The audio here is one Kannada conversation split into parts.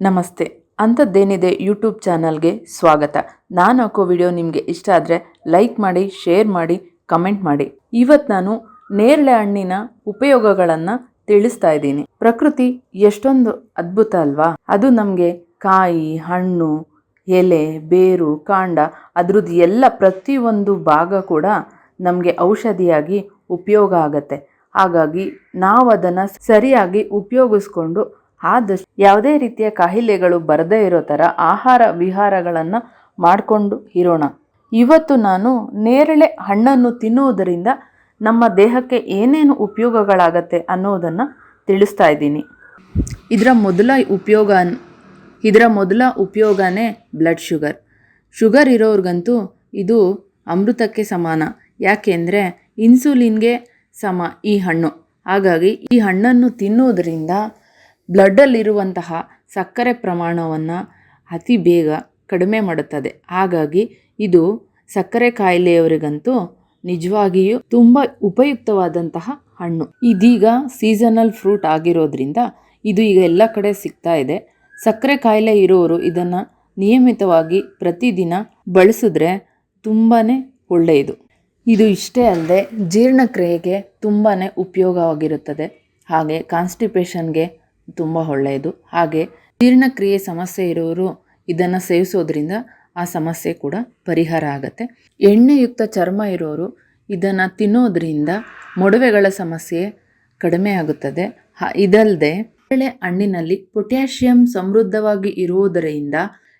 ನಮಸ್ತೆ. ಅಂಥದ್ದೇನಿದೆ ಯೂಟ್ಯೂಬ್ ಚಾನಲ್ಗೆ ಸ್ವಾಗತ. ನಾನು ಹಾಕೋ ವಿಡಿಯೋ ನಿಮಗೆ ಇಷ್ಟ ಆದರೆ ಲೈಕ್ ಮಾಡಿ, ಶೇರ್ ಮಾಡಿ, ಕಮೆಂಟ್ ಮಾಡಿ. ಇವತ್ತು ನಾನು ನೇರಳೆ ಹಣ್ಣಿನ ಉಪಯೋಗಗಳನ್ನು ತಿಳಿಸ್ತಾ ಇದ್ದೀನಿ. ಪ್ರಕೃತಿ ಎಷ್ಟೊಂದು ಅದ್ಭುತ ಅಲ್ವಾ? ಅದು ನಮಗೆ ಕಾಯಿ, ಹಣ್ಣು, ಎಲೆ, ಬೇರು, ಕಾಂಡ ಅದ್ರದ್ದು ಎಲ್ಲ ಪ್ರತಿಯೊಂದು ಭಾಗ ಕೂಡ ನಮಗೆ ಔಷಧಿಯಾಗಿ ಉಪಯೋಗ ಆಗತ್ತೆ. ಹಾಗಾಗಿ ನಾವು ಅದನ್ನು ಸರಿಯಾಗಿ ಉಪಯೋಗಿಸ್ಕೊಂಡು ಆದಷ್ಟು ಯಾವುದೇ ರೀತಿಯ ಕಾಯಿಲೆಗಳು ಬರದೇ ಇರೋ ಥರ ಆಹಾರ ವಿಹಾರಗಳನ್ನು ಮಾಡಿಕೊಂಡು ಇರೋಣ. ಇವತ್ತು ನಾನು ನೇರಳೆ ಹಣ್ಣನ್ನು ತಿನ್ನುವುದರಿಂದ ನಮ್ಮ ದೇಹಕ್ಕೆ ಏನೇನು ಉಪಯೋಗಗಳಾಗತ್ತೆ ಅನ್ನೋದನ್ನು ತಿಳಿಸ್ತಾ ಇದ್ದೀನಿ. ಇದರ ಮೊದಲ ಉಪಯೋಗ ಇದರ ಮೊದಲ ಉಪಯೋಗನೇ ಬ್ಲಡ್ ಶುಗರ್ ಶುಗರ್ ಇರೋರ್ಗಂತೂ ಇದು ಅಮೃತಕ್ಕೆ ಸಮಾನ. ಯಾಕೆಂದರೆ ಇನ್ಸುಲಿನ್ಗೆ ಸಮ ಈ ಹಣ್ಣು. ಹಾಗಾಗಿ ಈ ಹಣ್ಣನ್ನು ತಿನ್ನುವುದರಿಂದ ಬ್ಲಡ್ಡಲ್ಲಿರುವಂತಹ ಸಕ್ಕರೆ ಪ್ರಮಾಣವನ್ನು ಅತಿ ಬೇಗ ಕಡಿಮೆ ಮಾಡುತ್ತದೆ. ಹಾಗಾಗಿ ಇದು ಸಕ್ಕರೆ ಕಾಯಿಲೆಯವರಿಗಂತೂ ನಿಜವಾಗಿಯೂ ತುಂಬ ಉಪಯುಕ್ತವಾದಂತಹ ಹಣ್ಣು. ಇದೀಗ ಸೀಸನಲ್ ಫ್ರೂಟ್ ಆಗಿರೋದ್ರಿಂದ ಇದು ಈಗ ಎಲ್ಲ ಕಡೆ ಸಿಗ್ತಾ ಇದೆ. ಸಕ್ಕರೆ ಕಾಯಿಲೆ ಇರೋರು ಇದನ್ನು ನಿಯಮಿತವಾಗಿ ಪ್ರತಿದಿನ ಬಳಸಿದ್ರೆ ತುಂಬಾ ಒಳ್ಳೆಯದು ಇದು. ಇಷ್ಟೇ ಅಲ್ಲದೆ ಜೀರ್ಣಕ್ರಿಯೆಗೆ ತುಂಬಾ ಉಪಯೋಗವಾಗಿರುತ್ತದೆ. ಹಾಗೆ ಕಾನ್ಸ್ಟಿಪೇಷನ್ಗೆ ತುಂಬ ಒಳ್ಳೆಯದು. ಹಾಗೆ ಜೀರ್ಣಕ್ರಿಯೆ ಸಮಸ್ಯೆ ಇರೋರು ಇದನ್ನು ಸೇವಿಸೋದ್ರಿಂದ ಆ ಸಮಸ್ಯೆ ಕೂಡ ಪರಿಹಾರ ಆಗುತ್ತೆ. ಎಣ್ಣೆಯುಕ್ತ ಚರ್ಮ ಇರೋರು ಇದನ್ನು ತಿನ್ನೋದ್ರಿಂದ ಮೊಡವೆಗಳ ಸಮಸ್ಯೆ ಕಡಿಮೆ ಆಗುತ್ತದೆ. ಇದಲ್ಲದೆ ಬೇಳೆ ಹಣ್ಣಿನಲ್ಲಿ ಪೊಟ್ಯಾಷಿಯಂ ಸಮೃದ್ಧವಾಗಿ ಇರುವುದರಿಂದ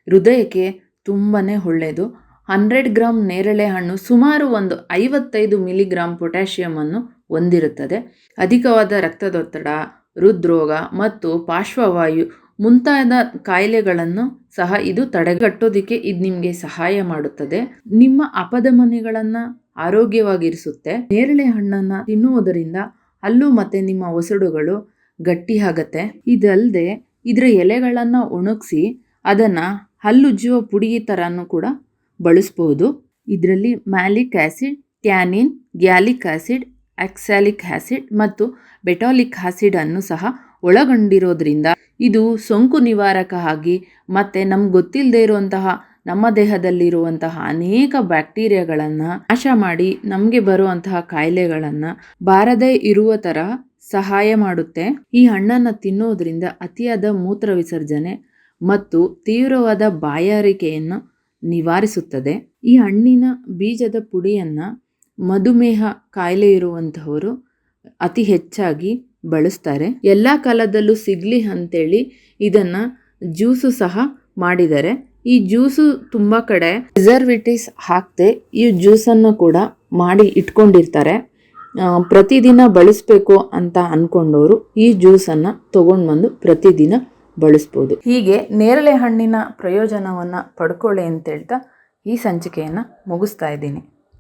ಹೃದಯಕ್ಕೆ ತುಂಬಾ ಒಳ್ಳೆಯದು. ಹಂಡ್ರೆಡ್ ಗ್ರಾಮ್ ನೇರಳೆ ಹಣ್ಣು ಸುಮಾರು ಒಂದು ಐವತ್ತೈದು ಮಿಲಿಗ್ರಾಮ್ ಪೊಟ್ಯಾಷಿಯಮನ್ನು ಹೊಂದಿರುತ್ತದೆ. ಅಧಿಕವಾದ ರಕ್ತದೊತ್ತಡ ಹೃದ್ರೋಗ ಮತ್ತು ಪಾರ್ಶ್ವವಾಯು ಮುಂತಾದ ಕಾಯಿಲೆಗಳನ್ನು ಸಹ ಇದು ತಡೆಗಟ್ಟೋದಕ್ಕೆ ಇದು ನಿಮಗೆ ಸಹಾಯ ಮಾಡುತ್ತದೆ. ನಿಮ್ಮ ಅಪಧಮನಿಗಳನ್ನು ಆರೋಗ್ಯವಾಗಿರಿಸುತ್ತೆ. ನೇರಳೆ ಹಣ್ಣನ್ನು ತಿನ್ನುವುದರಿಂದ ಹಲ್ಲು ಮತ್ತು ನಿಮ್ಮ ಒಸಡುಗಳು ಗಟ್ಟಿಯಾಗತ್ತೆ ಇದಲ್ಲದೆ ಇದರ ಎಲೆಗಳನ್ನು ಒಣಗಿಸಿ ಅದನ್ನು ಹಲ್ಲುಜ್ಜುವ ಪುಡಿ ಥರನೂ ಕೂಡ ಬಳಸ್ಬೋದು. ಇದರಲ್ಲಿ malic acid tannin, gallic acid oxalic acid ಮತ್ತು ಬೆಟಾಲಿಕ್ ಆ್ಯಸಿಡ್ ಅನ್ನು ಸಹ ಒಳಗೊಂಡಿರೋದ್ರಿಂದ ಇದು ಸೋಂಕು ನಿವಾರಕ ಆಗಿ ಮತ್ತು ನಮ್ಗೆ ಗೊತ್ತಿಲ್ಲದೆ ಇರುವಂತಹ ನಮ್ಮ ದೇಹದಲ್ಲಿರುವಂತಹ ಅನೇಕ ಬ್ಯಾಕ್ಟೀರಿಯಾಗಳನ್ನು ನಾಶ ಮಾಡಿ ನಮಗೆ ಬರುವಂತಹ ಕಾಯಿಲೆಗಳನ್ನು ಬಾರದೇ ಇರುವ ಥರ ಸಹಾಯ ಮಾಡುತ್ತೆ. ಈ ಹಣ್ಣನ್ನು ತಿನ್ನೋದ್ರಿಂದ ಅತಿಯಾದ ಮೂತ್ರ ವಿಸರ್ಜನೆ ಮತ್ತು ತೀವ್ರವಾದ ಬಾಯಾರಿಕೆಯನ್ನು ನಿವಾರಿಸುತ್ತದೆ. ಈ ಹಣ್ಣಿನ ಬೀಜದ ಪುಡಿಯನ್ನು ಮಧುಮೇಹ ಕಾಯಿಲೆ ಇರುವಂತಹವರು ಅತಿ ಹೆಚ್ಚಾಗಿ ಬಳಸ್ತಾರೆ. ಎಲ್ಲ ಕಾಲದಲ್ಲೂ ಸಿಗಲಿ ಅಂತೇಳಿ ಇದನ್ನು ಜ್ಯೂಸು ಸಹ ಮಾಡಿದ್ದಾರೆ. ಈ ಜ್ಯೂಸು ತುಂಬ ಕಡೆ ರಿಸರ್ವಿಟಿಸ್ ಹಾಕದೆ ಈ ಜ್ಯೂಸನ್ನು ಕೂಡ ಮಾಡಿ ಇಟ್ಕೊಂಡಿರ್ತಾರೆ. ಪ್ರತಿದಿನ ಬಳಸಬೇಕು ಅಂತ ಅಂದ್ಕೊಂಡವರು ಈ ಜ್ಯೂಸನ್ನು ತೊಗೊಂಡು ಬಂದು ಪ್ರತಿದಿನ ಬಳಸ್ಬೋದು. ಹೀಗೆ ನೇರಳೆ ಹಣ್ಣಿನ ಪ್ರಯೋಜನವನ್ನು ಪಡ್ಕೊಳ್ಳಿ ಅಂತ ಹೇಳ್ತಾ ಈ ಸಂಚಿಕೆಯನ್ನು ಮುಗಿಸ್ತಾ ಇದ್ದೀನಿ.